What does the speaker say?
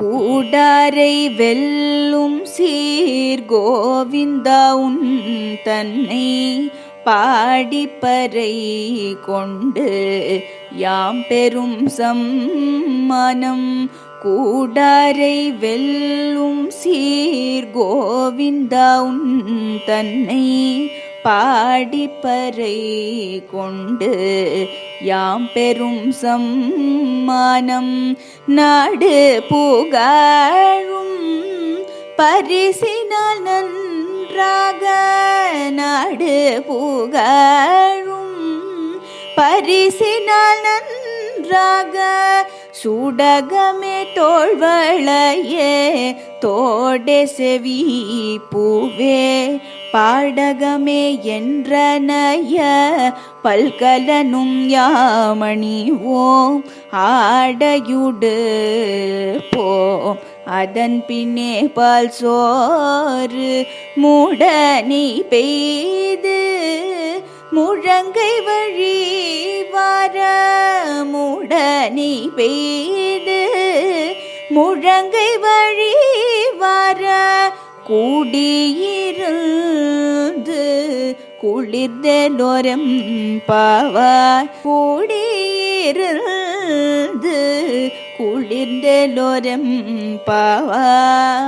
கூடாரை வெல்லும் சீர் கோவிந்தா உன் தன்னை பாடிப்பறை கொண்டு யாம் பெரும் சம்மானம் கூடாரை வெல்லும் சீர் கோவிந்தா உன் தன்னை பாடிப்பறை கொண்டு யாம் பெரும் சம்மானம் நாடு புகழும் பரிசினால் நன்றாக நாடு புகழும் பரிசினால் நன்றாக சுடகமே தோழ்வளையே தோடே செவி பூவே. பாடகமே என்றனைய பல்கலனும் யாமணி ஓம். ஆடையுடு போம் அதன் பின்னே பால் சோறு மூடனி பெய்து. முழங்கை வழி வார மூடனி பெய்து. முழங்கை வழி வார கூடியிருந்த குளிர்ந்தோரம் பாவார் கூடியிருந்து குளிர்ந்தோரம் பாவார்